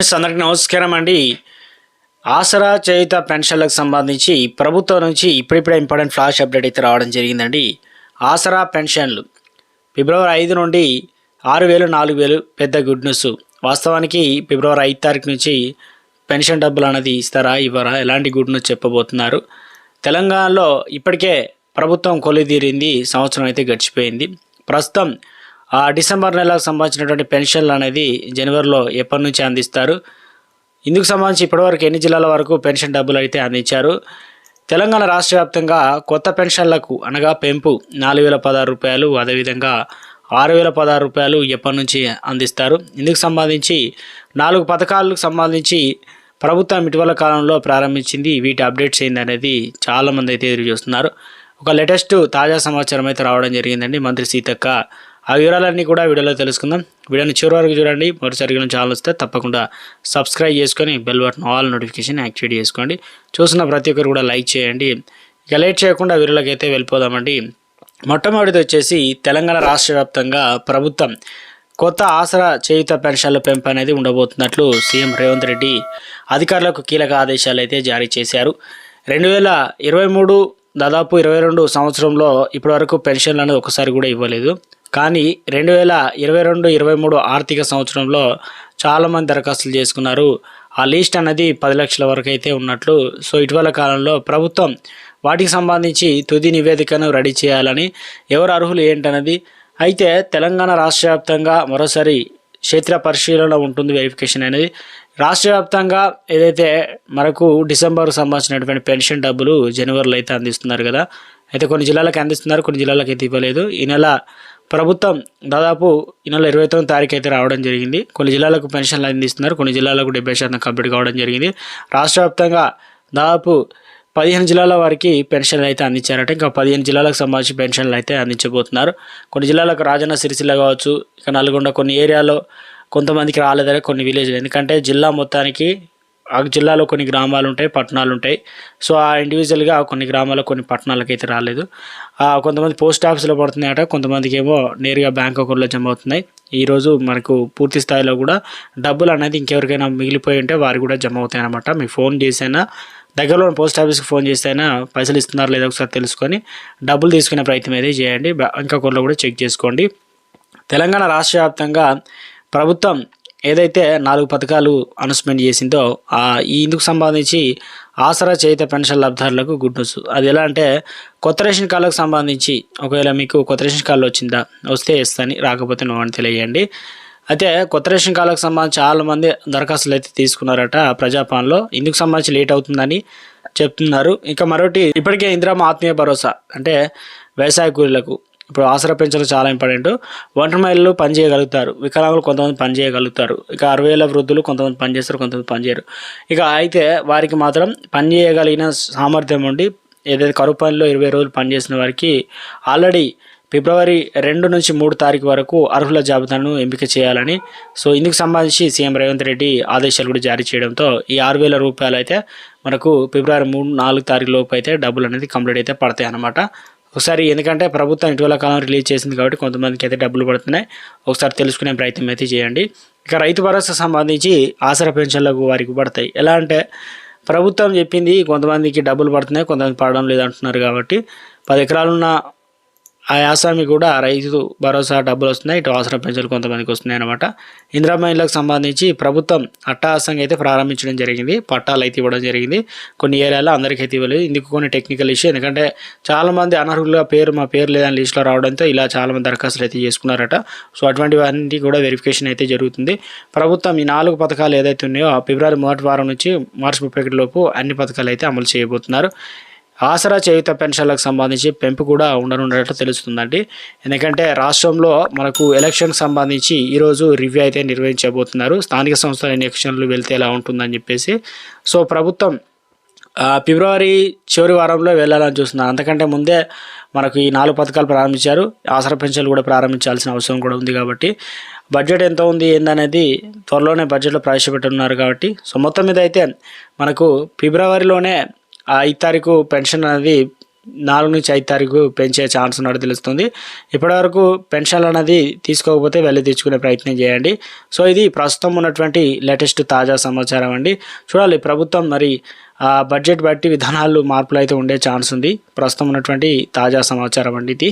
Friends, అందరికీ నమస్కారం అండి. ఆసరా చేయుత పెన్షన్లకు సంబంధించి ప్రభుత్వం నుంచి ఇప్పుడిప్పుడే ఇంపార్టెంట్ ఫ్లాష్ అప్డేట్ అయితే రావడం జరిగిందండి. ఆసరా పెన్షన్లు ఫిబ్రవరి ఐదు నుండి ఆరు వేలు నాలుగు వేలు పెద్ద గుడ్ న్యూస్. వాస్తవానికి ఫిబ్రవరి ఐదు తారీఖు నుంచి పెన్షన్ డబ్బులు అనేది ఇస్తారా ఇవ్వరా ఎలాంటి గుడ్ న్యూస్ చెప్పబోతున్నారు. తెలంగాణలో ఇప్పటికే ప్రభుత్వం కొలిదీరింది సంవత్సరం అయితే గడిచిపోయింది. ప్రస్తుతం ఆ డిసెంబర్ నెలకు సంబంధించినటువంటి పెన్షన్లు అనేది జనవరిలో ఎప్పటి నుంచి అందిస్తారు? ఇందుకు సంబంధించి ఇప్పటివరకు ఎన్ని జిల్లాల వరకు పెన్షన్ డబ్బులు అయితే అందించారు? తెలంగాణ రాష్ట్ర వ్యాప్తంగా కొత్త పెన్షన్లకు అనగా పెంపు నాలుగు వేల పదహారు రూపాయలు అదేవిధంగా ఆరు వేల పదహారు రూపాయలు ఎప్పటి నుంచి అందిస్తారు? ఇందుకు సంబంధించి నాలుగు పథకాలకు సంబంధించి ప్రభుత్వం ఇటీవల కాలంలో ప్రారంభించింది. వీటి అప్డేట్స్ ఏంటనేది అనేది చాలామంది అయితే ఎదురు చూస్తున్నారు ఒక లేటెస్ట్ తాజా సమాచారం అయితే రావడం జరిగిందండి. మంత్రి సీతక్క ఆ వివరాలన్నీ కూడా వీడియోలో తెలుసుకుందాం. వీడియోని చివరి వరకు చూడండి. మరోసారి ఛానల్ వస్తే తప్పకుండా సబ్స్క్రైబ్ చేసుకొని bell button all notification activate చేసుకోండి. చూసిన ప్రతి ఒక్కరు కూడా లైక్ చేయండి. ఇక లేట్ చేయకుండా వీడియోలోకి అయితే వెళ్ళిపోదామండి. మొట్టమొదటిది వచ్చేసి తెలంగాణ రాష్ట్ర వ్యాప్తంగా ప్రభుత్వం కొత్త ఆసరా చేయుత పెన్షన్ల పెంపు అనేది ఉండబోతున్నట్లు సీఎం రేవంత్ రెడ్డి అధికారులకు కీలక ఆదేశాలు అయితే జారీ చేశారు. రెండు వేల ఇరవై మూడు దాదాపు ఇరవై రెండు సంవత్సరంలో ఇప్పటివరకు పెన్షన్లు అనేది ఒకసారి కూడా ఇవ్వలేదు. కానీ రెండు వేల ఇరవై రెండు ఇరవై మూడు ఆర్థిక సంవత్సరంలో చాలామంది దరఖాస్తులు చేసుకున్నారు. ఆ లిస్ట్ అనేది పది లక్షల వరకు అయితే ఉన్నట్లు. సో ఇటీవల కాలంలో ప్రభుత్వం వాటికి సంబంధించి తుది నివేదికను రెడీ చేయాలని ఎవరు అర్హులు ఏంటన్నది అయితే తెలంగాణ రాష్ట్ర వ్యాప్తంగా మరోసారి క్షేత్ర పరిశీలన ఉంటుంది వెరిఫికేషన్ అనేది. రాష్ట్ర వ్యాప్తంగా ఏదైతే మనకు డిసెంబర్ సంబంధించినటువంటి పెన్షన్ డబ్బులు జనవరిలో అయితే అందిస్తున్నారు కదా. అయితే కొన్ని జిల్లాలకు అందిస్తున్నారు కొన్ని జిల్లాలకు అయితే ఇవ్వలేదు. ఈ నెల ప్రభుత్వం దాదాపు ఈ నెల ఇరవై తొమ్మిది తారీఖు అయితే రావడం జరిగింది. కొన్ని జిల్లాలకు పెన్షన్లు అందిస్తున్నారు. కొన్ని జిల్లాలకు డెబ్బై శాతం కంప్లీట్ కావడం జరిగింది. రాష్ట్ర వ్యాప్తంగా దాదాపు పదిహేను జిల్లాల వారికి పెన్షన్లు అయితే అందించారట. ఇంకా పదిహేను జిల్లాలకు సంబంధించి పెన్షన్లు అయితే అందించబోతున్నారు. కొన్ని జిల్లాలకు రాజన్న సిరిసిల్ల కావచ్చు ఇక నల్గొండ కొన్ని ఏరియాలో కొంతమందికి రాలేదని కొన్ని విలేజ్లు. ఎందుకంటే జిల్లా మొత్తానికి ఆ జిల్లాలో కొన్ని గ్రామాలు ఉంటాయి పట్టణాలు ఉంటాయి సో ఆ ఇండివిజువల్గా కొన్ని గ్రామాల్లో కొన్ని పట్టణాలకు అయితే రాలేదు కొంతమంది పోస్ట్ ఆఫీస్లో పడుతున్నాయట కొంతమందికి ఏమో నేరుగా బ్యాంక్ అకౌంట్లో జమ అవుతున్నాయి. ఈరోజు మనకు పూర్తి స్థాయిలో కూడా డబ్బులు అనేది ఇంకెవరికైనా మిగిలిపోయి ఉంటే వారు కూడా జమ అవుతాయి అనమాట మీకు ఫోన్ చేసైనా దగ్గరలో పోస్ట్ ఆఫీస్కి ఫోన్ చేస్తేనా పైసలు ఇస్తున్నారు లేదా ఒకసారి తెలుసుకొని డబ్బులు తీసుకునే ప్రయత్నం అయితే చేయండి. బ్యాంక్ అకౌంట్లో కూడా చెక్ చేసుకోండి. తెలంగాణ రాష్ట్ర వ్యాప్తంగా ప్రభుత్వం ఏదైతే నాలుగు పథకాలు అనౌన్స్మెంట్ చేసిందో ఆ ఈ ఇందుకు సంబంధించి ఆసరా చేత పెన్షన్ లబ్ధారులకు గుడ్ న్యూస్ అది ఎలా అంటే కొత్త రేషన్ కార్డులకు సంబంధించి ఒకవేళ మీకు కొత్త రేషన్ కార్డులు వచ్చిందా వస్తే ఇస్తాను రాకపోతే నువ్వు అని తెలియజేయండి. అయితే కొత్త రేషన్ కార్డులకు సంబంధించి చాలా మంది దరఖాస్తులు అయితే తీసుకున్నారట ప్రజాపాలనలో. ఇందుకు సంబంధించి లేట్ అవుతుందని చెప్తున్నారు. ఇంకా మరొకటి ఇప్పటికే ఇందిరామ ఆత్మీయ భరోసా అంటే వ్యవసాయ కూలీలకు ఇప్పుడు ఆసరా పెంచడం చాలా ఇంపార్టెంట్. ఒంటరి మహిళలు పని చేయగలుగుతారు. వికలాంగులు కొంతమంది పని చేయగలుగుతారు. ఇక అరవై ఏళ్ళ వృద్ధులు కొంతమంది పని చేస్తారు కొంతమంది పని చేయరు. ఇక అయితే వారికి మాత్రం పని చేయగలిగిన సామర్థ్యం ఉండి ఏదైతే కరువు పనిలో ఇరవై రోజులు పనిచేసిన వారికి ఆల్రెడీ ఫిబ్రవరి రెండు నుంచి మూడు తారీఖు వరకు అర్హుల జాబితాను ఎంపిక చేయాలని. సో ఇందుకు సంబంధించి సీఎం రేవంత్ రెడ్డి ఆదేశాలు కూడా జారీ చేయడంతో ఈ ఆరు వేల రూపాయలు అయితే మనకు ఫిబ్రవరి మూడు నాలుగు తారీఖు లోపు అయితే డబ్బులు అనేది కంప్లీట్ అయితే పడతాయి అన్నమాట. ఒకసారి ఎందుకంటే ప్రభుత్వం ఇటీవల కాలం రిలీజ్ చేసింది కాబట్టి కొంతమందికి అయితే డబ్బులు పడుతున్నాయి. ఒకసారి తెలుసుకునే ప్రయత్నం అయితే చేయండి. ఇక రైతు భరోసా సంబంధించి ఆసరా పెన్షన్లకు వారికి పడతాయి. ఎలా అంటే ప్రభుత్వం చెప్పింది కొంతమందికి డబ్బులు పడుతున్నాయి కొంతమంది పడడం లేదంటున్నారు కాబట్టి పది ఎకరాలున్న ఆ యాసామి కూడా రైతు భరోసా డబ్బులు వస్తున్నాయి ఇటు అవసరం పెంచులు కొంతమందికి వస్తున్నాయి అనమాట ఇందిరా మహిళలకు సంబంధించి ప్రభుత్వం అట్టహాసంగా అయితే ప్రారంభించడం జరిగింది పట్టాలు అయితే ఇవ్వడం జరిగింది. కొన్ని ఏరియాలో అందరికీ అయితే ఇవ్వలేదు. ఇందుకు కొన్ని టెక్నికల్ ఇష్యూ ఎందుకంటే చాలామంది అనర్హులుగా పేరు మా పేరు లేదని లిస్టులో రావడంతో ఇలా చాలామంది దరఖాస్తులు అయితే చేసుకున్నారట. సో అటువంటివన్నీ కూడా వెరిఫికేషన్ అయితే జరుగుతుంది. ప్రభుత్వం ఈ నాలుగు పథకాలు ఏదైతే ఉన్నాయో ఫిబ్రవరి మొదటి వారం నుంచి మార్చి ముప్పై ఒకటి లోపు అన్ని పథకాలు అయితే అమలు చేయబోతున్నారు. ఆసరా చేయుత పెన్షన్లకు సంబంధించి పెంపు కూడా ఉండనున్నట్టు తెలుస్తుందండి. ఎందుకంటే రాష్ట్రంలో మనకు ఎలక్షన్కి సంబంధించి ఈరోజు రివ్యూ అయితే నిర్వహించబోతున్నారు. స్థానిక సంస్థల ఎలక్షన్లు వెళ్తే ఎలా ఉంటుందని చెప్పేసి. సో ప్రభుత్వం ఫిబ్రవరి చివరి వారంలో వెళ్ళాలని చూస్తున్నారు. అంతకంటే ముందే మనకు ఈ నాలుగు పథకాలు ప్రారంభించారు. ఆసరా పెన్షన్లు కూడా ప్రారంభించాల్సిన అవసరం కూడా ఉంది కాబట్టి. బడ్జెట్ ఎంత ఉంది ఏందనేది త్వరలోనే బడ్జెట్లో ప్రవేశపెట్టనున్నారు కాబట్టి. సో మొత్తం మీద అయితే మనకు ఫిబ్రవరిలోనే ఐదు తారీఖు పెన్షన్ అనేది నాలుగు నుంచి ఐదు తారీఖు పెంచే ఛాన్స్ ఉన్నట్టు తెలుస్తుంది. ఇప్పటివరకు పెన్షన్ అనేది తీసుకోకపోతే వెళ్ళి తెచ్చుకునే ప్రయత్నం చేయండి. సో ఇది ప్రస్తుతం ఉన్నటువంటి లేటెస్ట్ తాజా సమాచారం అండి. చూడాలి ప్రభుత్వం మరి బడ్జెట్ బట్టి విధానాలు మార్పులు అయితే ఉండే ఛాన్స్ ఉంది. ప్రస్తుతం ఉన్నటువంటి తాజా సమాచారం అండి ఇది.